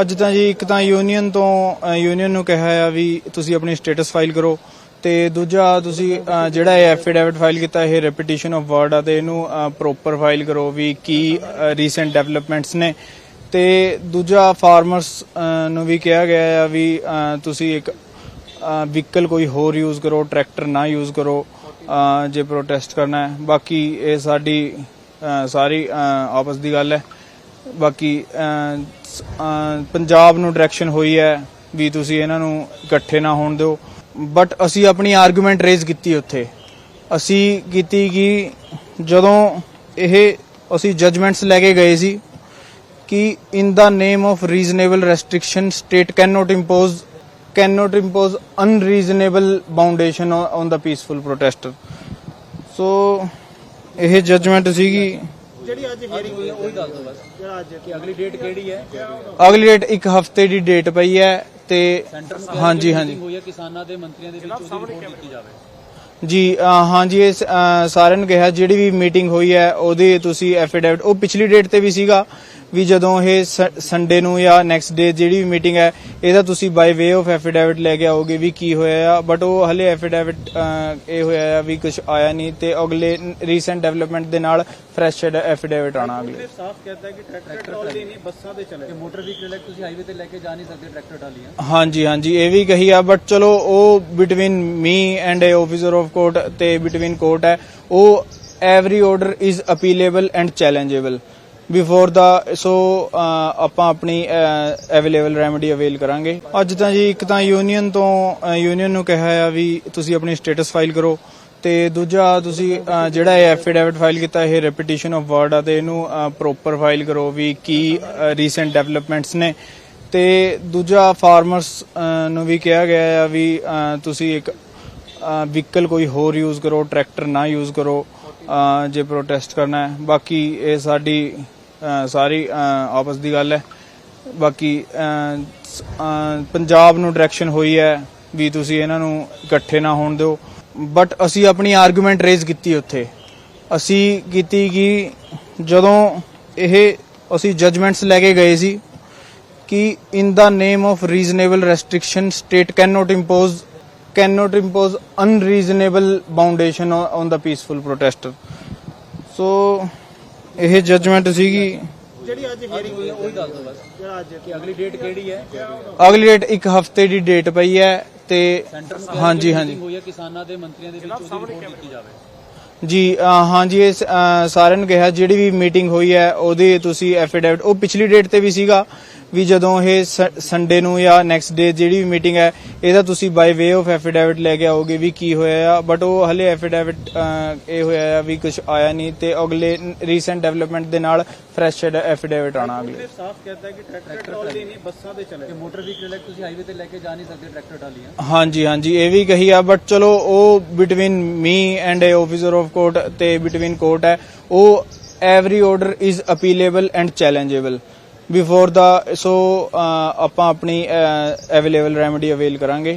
ਅੱਜ ਤਾਂ ਜੀ ਇੱਕ ਤਾਂ ਯੂਨੀਅਨ ਤੋਂ ਯੂਨੀਅਨ ਨੂੰ ਕਿਹਾ ਆ ਵੀ ਤੁਸੀਂ ਆਪਣੀ ਸਟੇਟਸ ਫਾਈਲ ਕਰੋ ਤੇ ਦੂਜਾ ਤੁਸੀਂ ਜਿਹੜਾ ਇਹ ਐਫੀਡੈਵਿਟ ਫਾਈਲ ਕੀਤਾ, ਇਹ ਰੈਪੀਟੀਸ਼ਨ ਆਫ ਵਰਡ ਆ ਤੇ ਇਹਨੂੰ ਪ੍ਰੋਪਰ ਫਾਈਲ ਕਰੋ ਵੀ ਕੀ ਰੀਸੈਂਟ ਡਿਵੈਲਪਮੈਂਟਸ ਨੇ। ਤੇ ਦੂਜਾ ਫਾਰਮਰਸ ਨੂੰ ਵੀ ਕਿਹਾ ਗਿਆ ਆ ਵੀ ਤੁਸੀਂ ਇੱਕ ਵਹੀਕਲ ਕੋਈ ਹੋਰ ਯੂਜ਼ ਕਰੋ ਟਰੈਕਟਰ ਨਾ ਯੂਜ਼ ਕਰੋ ਜੇ ਪ੍ਰੋਟੈਸਟ ਕਰਨਾ ਹੈ। ਬਾਕੀ ਇਹ ਸਾਡੀ ਸਾਰੀ ਆਪਸ ਦੀ ਗੱਲ ਹੈ। ਬਾਕੀ ਪੰਜਾਬ ਨੂੰ ਡਾਇਰੈਕਸ਼ਨ ਹੋਈ ਹੈ ਵੀ ਤੁਸੀਂ ਇਹਨਾਂ ਨੂੰ ਇਕੱਠੇ ਨਾ ਹੋਣ ਦਿਓ। ਬਟ ਅਸੀਂ ਆਪਣੀ ਆਰਗੂਮੈਂਟ ਰੇਜ਼ ਕੀਤੀ ਉੱਥੇ। ਅਸੀਂ ਕੀਤੀ ਕਿ ਜਦੋਂ ਇਹ ਅਸੀਂ ਜਜਮੈਂਟਸ ਲੈ ਕੇ ਗਏ ਸੀ ਕਿ in the name of reasonable restriction state can not impose can not impose unreasonable boundation on the peaceful protester so ਇਹ ਜਜਮੈਂਟ ਸੀਗੀ ਜਿਹੜੀ ਅੱਜ ਹੀਅਰਿੰਗ ਹੋਈ ਉਹੀ ਦੱਸ ਦਿਓ ਬਸ। ਜਿਹੜਾ ਅੱਜ ਕਿ ਅਗਲੀ ਡੇਟ ਕਿਹੜੀ ਹੈ? ਅਗਲੀ ਡੇਟ ਇੱਕ ਹਫ਼ਤੇ ਦੀ ਡੇਟ ਪਈ ਹੈ ਤੇ ਹਾਂਜੀ ਹਾਂਜੀ। ਹੋਈ ਹੈ ਕਿਸਾਨਾਂ ਦੇ ਮੰਤਰੀਆਂ ਦੇ ਵਿੱਚ ਉਹਦੀ ਰਿਪੋਰਟ ਦਿੱਤੀ ਜਾਵੇ। ਜੀ ਅ, ਹਾਂਜੀ ਇਹ ਸ- ਅ, ਸਾਰਿਆਂ ਨੂੰ ਕਿਹਾ ਜਿਹੜੀ ਵੀ ਮੀਟਿੰਗ ਹੋਈ ਹੈ ਉਹਦੇ ਤੁਸੀਂ ਐਫੀਡੇਵਿਟ ਉਹ ਪਿਛਲੀ ਡੇਟ ਤੇ ਵੀ ਸੀਗਾ। ਵੀ ਜਦੋਂ ਇਹ ਸੰਡੇ ਨੂੰ ਜਾਂ ਨੈਕਸਟ ਡੇ ਜਿਹੜੀ ਵੀ ਮੀਟਿੰਗ ਹੈ ਇਹਦਾ ਤੁਸੀਂ ਬਾਈ ਵੇ ਆਫ ਐਫੀਡੇਵਿਟ ਲੈ ਕੇ ਆਓਗੇ ਵੀ ਕੀ ਹੋਇਆ ਆ ਬਟ ਉਹ ਹਲੇ ਐਫੀਡੇਵਿਟ ਇਹ ਹੋਇਆ ਆ ਵੀ ਕੁਝ ਆਇਆ ਨਹੀਂ ਤੇ ਅਗਲੇ ਰੀਸੈਂਟ ਡਿਵੈਲਪਮੈਂਟ ਦੇ ਨਾਲ ਫਰੈਸ਼ ਐਫੀਡੇਵਿਟ ਆਣਾ ਅਗਲੇ। ਸਾਫ਼ ਕਹਿੰਦਾ ਕਿ ਟਰੈਕਟਰ ਟਰਾਲੀ ਨਹੀਂ ਬੱਸਾਂ ਤੇ ਚਲੇ। ਮੋਟਰ ਵਹੀਕਲ ਹੈ ਤੁਸੀਂ ਹਾਈਵੇ ਤੇ ਲੈ ਕੇ ਜਾ ਨਹੀਂ ਸਕਦੇ ਟਰੈਕਟਰ ਟਰਾਲੀਆਂ। ਹਾਂਜੀ ਹਾਂਜੀ ਇਹ ਵੀ ਕਹੀ ਆ ਬਟ ਚਲੋ ਉਹ between me and a officer of court ਤੇ ਬਿਟਵੀਨ ਕੋਰਟ ਹੈ ਉਹ every order is appealable and challengeable before the so ਆਪਾਂ ਆਪਣੀ ਅਵੇਲੇਬਲ ਰੈਮੇਡੀ ਅਵੇਲ ਕਰਾਂਗੇ। ਅੱਜ ਤਾਂ ਜੀ, ਇੱਕ ਤਾਂ ਯੂਨੀਅਨ ਤੋਂ ਯੂਨੀਅਨ ਨੂੰ ਕਿਹਾ ਆ ਵੀ ਤੁਸੀਂ ਆਪਣੀ ਸਟੇਟਸ ਫਾਈਲ ਕਰੋ। ਤੇ ਦੂਜਾ, ਤੁਸੀਂ ਜਿਹੜਾ ਇਹ ਐਫੀਡੇਵਿਟ ਫਾਈਲ ਕੀਤਾ, ਇਹ ਰੈਪੀਟੀਸ਼ਨ ਆਫ ਵਰਡ ਆ, ਤੇ ਇਹਨੂੰ ਪ੍ਰੋਪਰ ਫਾਈਲ ਕਰੋ ਵੀ ਕੀ ਰੀਸੈਂਟ ਡਿਵੈਲਪਮੈਂਟਸ ਨੇ। ਤੇ ਦੂਜਾ ਫਾਰਮਰਸ ਨੂੰ ਵੀ ਕਿਹਾ ਗਿਆ ਆ ਵੀ ਤੁਸੀਂ ਇੱਕ ਵਹੀਕਲ ਕੋਈ ਹੋਰ ਯੂਜ਼ ਕਰੋ ਟਰੈਕਟਰ ਨਾ ਯੂਜ਼ ਕਰੋ ਜੇ ਪ੍ਰੋਟੈਸਟ ਕਰਨਾ ਹੈ। ਬਾਕੀ ਇਹ ਸਾਡੀ ਸਾਰੀ ਆਪਸ ਦੀ ਗੱਲ ਹੈ। ਬਾਕੀ ਪੰਜਾਬ ਨੂੰ ਡਾਇਰੈਕਸ਼ਨ ਹੋਈ ਹੈ ਵੀ ਤੁਸੀਂ ਇਹਨਾਂ ਨੂੰ ਇਕੱਠੇ ਨਾ ਹੋਣ ਦਿਓ। ਬਟ ਅਸੀਂ ਆਪਣੀ ਆਰਗੂਮੈਂਟ ਰੇਜ਼ ਕੀਤੀ ਉੱਥੇ। ਅਸੀਂ ਕੀਤੀ ਕਿ ਜਦੋਂ ਇਹ ਅਸੀਂ ਜਜਮੈਂਟਸ ਲੈ ਕੇ ਗਏ ਸੀ ਕਿ in the name of reasonable restriction state can not impose can not impose unreasonable boundation on the peaceful protester so ਇਹ ਜਜਮੈਂਟ ਸੀਗੀ। ਜਿਹੜੀ ਅੱਜ ਹੀਅਰਿੰਗ ਹੋਈ ਉਹੀ ਦੱਸ ਦਿਓ ਬਸ। ਜਿਹੜਾ ਅੱਜ ਕਿ ਅਗਲੀ ਡੇਟ ਕਿਹੜੀ ਹੈ? ਅਗਲੀ ਡੇਟ ਇੱਕ ਹਫ਼ਤੇ ਦੀ ਡੇਟ ਪਈ ਹੈ ਤੇ ਹਾਂਜੀ ਹਾਂਜੀ। ਹੋਈ ਹੈ? ਕਿਸਾਨਾਂ ਦੇ ਮੰਤਰੀਆਂ ਦੇ ਵਿੱਚ ਉਹਦੀ ਰਿਪੋਰਟ ਦਿੱਤੀ ਜਾਵੇ। ਜੀ ਹਾਂਜੀ ਇਹ ਸਾਰਿਆਂ ਨੂੰ ਕਿਹਾ ਜਿਹੜੀ ਵੀ ਮੀਟਿੰਗ ਹੋਈ ਹੈ ਉਹਦੇ ਤੁਸੀਂ ਐਫੀਡੇਵਿਟ ਉਹ ਪਿਛਲੀ ਡੇਟ ਤੇ ਵੀ ਸੀਗਾ। ਵੀ ਜਦੋਂ ਇਹ ਸੰਡੇ ਨੂੰ ਜਾਂ ਨੈਕਸਟ ਡੇ ਜਿਹੜੀ ਵੀ ਮੀਟਿੰਗ ਹੈ ਇਹਦਾ ਤੁਸੀਂ ਬਾਈ ਵੇ ਆਫ ਐਫੀਡੇਵਿਟ ਲੈ ਕੇ ਆਓਗੇ ਵੀ ਕੀ ਹੋਇਆ ਆ ਬਟ ਉਹ ਹਲੇ ਐਫੀਡੇਵਿਟ ਇਹ ਹੋਇਆ ਆ ਵੀ ਕੁਝ ਆਇਆ ਨਹੀਂ ਤੇ ਅਗਲੇ ਰੀਸੈਂਟ ਡਿਵੈਲਪਮੈਂਟ ਦੇ ਨਾਲ ਫਰੈਸ਼ ਐਫੀਡੇਵਿਟ ਆਣਾ ਅਗਲੇ। ਸਾਫ਼ ਕਹਿੰਦਾ ਕਿ ਟਰੈਕਟਰ ਟਰਾਲੀ ਨਹੀਂ ਬੱਸਾਂ ਤੇ ਚਲੇ। ਮੋਟਰ ਵਹੀਕਲ ਹੈ ਤੁਸੀਂ ਹਾਈਵੇ ਤੇ ਲੈ ਕੇ ਜਾ ਨਹੀਂ ਸਕਦੇ ਟਰੈਕਟਰ ਟਰਾਲੀਆਂ? ਹਾਂਜੀ ਹਾਂਜੀ ਇਹ ਵੀ ਕਹੀ ਆ ਬਟ ਚਲੋ ਉਹ between me and a officer of court ਤੇ ਬਿਟਵੀਨ ਕੋਰਟ ਹੈ ਉਹ every order is appealable and challengeable before the so ਆਪਾਂ ਆਪਣੀ ਅਵੇਲੇਬਲ ਰੈਮੇਡੀ ਅਵੇਲ ਕਰਾਂਗੇ।